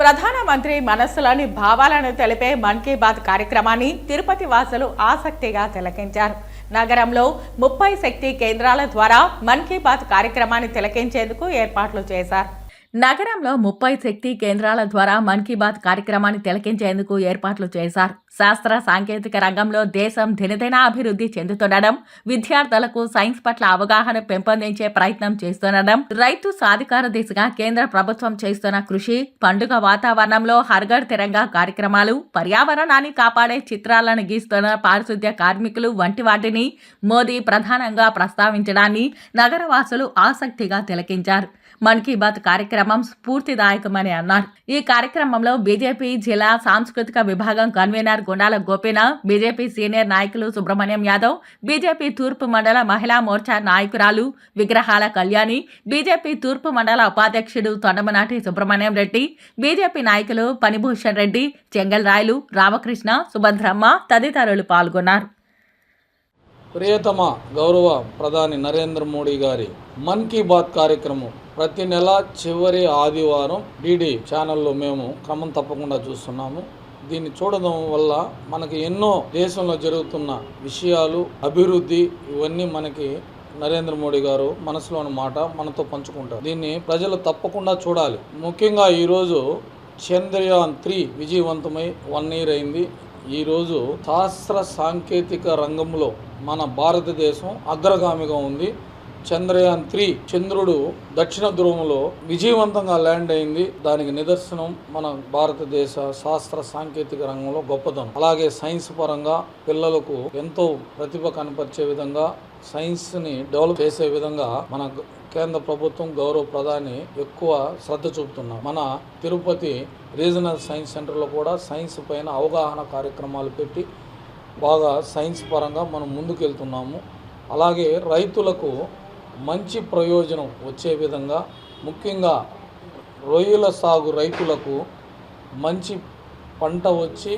ప్రధానమంత్రి మనస్సులోని భావాలను తెలిపే మన్ కీ బాత్ కార్యక్రమాన్ని తిరుపతి వాసులు ఆసక్తిగా తిలకించారు. నగరంలో ముప్పై శక్తి కేంద్రాల ద్వారా మన్ కీ బాత్ కార్యక్రమాన్ని తిలకించేందుకు ఏర్పాట్లు చేశారు. నగరంలో ముప్పై శక్తి కేంద్రాల ద్వారా మన్ కీ బాత్ కార్యక్రమాన్ని తిలకించేందుకు ఏర్పాట్లు చేశారు. శాస్త్ర సాంకేతిక రంగంలో దేశం దినదిన అభివృద్ధి చెందుతుండడం విద్యార్థులకు సైన్స్ పట్ల అవగాహన పెంపొందించే ప్రయత్నం చేస్తుండడం రైతు సాధికార దిశగా కేంద్ర ప్రభుత్వం చేస్తున్న కృషి పండుగ వాతావరణంలో హర్గడ్ తిరంగా కార్యక్రమాలు పర్యావరణాన్ని కాపాడే చిత్రాలను గీస్తున్న పారిశుద్ధ్య కార్మికులు వంటి వాటిని మోదీ ప్రధానంగా ప్రస్తావించడాన్ని నగరవాసులు ఆసక్తిగా తిలకించారు. మన్ కీ బాత్ కార్యక్రమం స్ఫూర్తిదాయకమని అన్నారు. ఈ కార్యక్రమంలో బీజేపీ జిల్లా సాంస్కృతిక విభాగం convener Gundala Gopinath BJP senior నాయకులు సుబ్రహ్మణ్యం యాదవ్ బీజేపీ తూర్పు మండల మహిళా మోర్చా నాయకురాలు విగ్రహాల కళ్యాణి బీజేపీ తూర్పు మండల ఉపాధ్యక్షుడు తొండమనాటి సుబ్రహ్మణ్యం రెడ్డి బీజేపీ నాయకులు పనిభూషణ్ రెడ్డి చెంగల్ రాయలు రామకృష్ణ సుభద్రమ్మ తదితరులు పాల్గొన్నారు. ప్రియతమ గౌరవ ప్రధాని నరేంద్ర మోడీ గారి మన్ కీ బాత్ కార్యక్రమం ప్రతి నెల చివరి ఆదివారం డిడి ఛానల్లో మేము క్రమం తప్పకుండా చూస్తున్నాము. దీన్ని చూడడం వల్ల మనకి ఎన్నో దేశంలో జరుగుతున్న విషయాలు అభివృద్ధి ఇవన్నీ మనకి నరేంద్ర మోడీ గారు మనసులోని మాట మనతో పంచుకుంటారు. దీన్ని ప్రజలు తప్పకుండా చూడాలి. ముఖ్యంగా ఈరోజు చంద్రయాన్ త్రీ విజయవంతమై వన్ ఇయర్ అయింది. ఈరోజు శాస్త్ర సాంకేతిక రంగంలో మన భారతదేశం అగ్రగామిగా ఉంది. చంద్రయాన్ త్రీ చంద్రుడు దక్షిణ ధ్రువంలో విజయవంతంగా ల్యాండ్ అయింది. దానికి నిదర్శనం మన భారతదేశ శాస్త్ర సాంకేతిక రంగంలో గొప్పతనం. అలాగే సైన్స్ పరంగా పిల్లలకు ఎంతో ప్రతిభ కనపరిచే విధంగా సైన్స్ని డెవలప్ చేసే విధంగా మన కేంద్ర ప్రభుత్వం గౌరవ ప్రధాని ఎక్కువ శ్రద్ధ చూపుతున్నారు. మన తిరుపతి రీజనల్ సైన్స్ సెంటర్లో కూడా సైన్స్ పైన అవగాహన కార్యక్రమాలు పెట్టి బాగా సైన్స్ పరంగా మనం ముందుకెళ్తున్నాము. అలాగే రైతులకు మంచి ప్రయోజనం వచ్చే విధంగా ముఖ్యంగా రొయ్యల సాగు రైతులకు మంచి పంట వచ్చి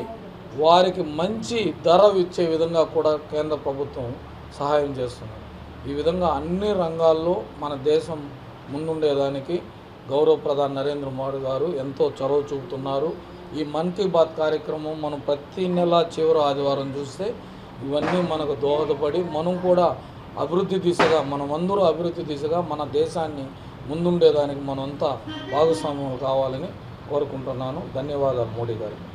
వారికి మంచి ధర ఇచ్చే విధంగా కూడా కేంద్ర ప్రభుత్వం సహాయం చేస్తుంది. ఈ విధంగా అన్ని రంగాల్లో మన దేశం ముందుండేదానికి గౌరవ ప్రధాని నరేంద్ర మోడీ గారు ఎంతో చొరవ చూపుతున్నారు. ఈ మన్ కీ బాత్ కార్యక్రమం మనం ప్రతి నెల చివరి ఆదివారం చూస్తే ఇవన్నీ మనకు దోహదపడి మనం కూడా అభివృద్ధి దిశగా మనమందరూ అభివృద్ధి దిశగా మన దేశాన్ని ముందుండేదానికి మనంతా భాగస్వామ్యం కావాలని కోరుకుంటున్నాను. ధన్యవాదాలు మోడీ గారికి.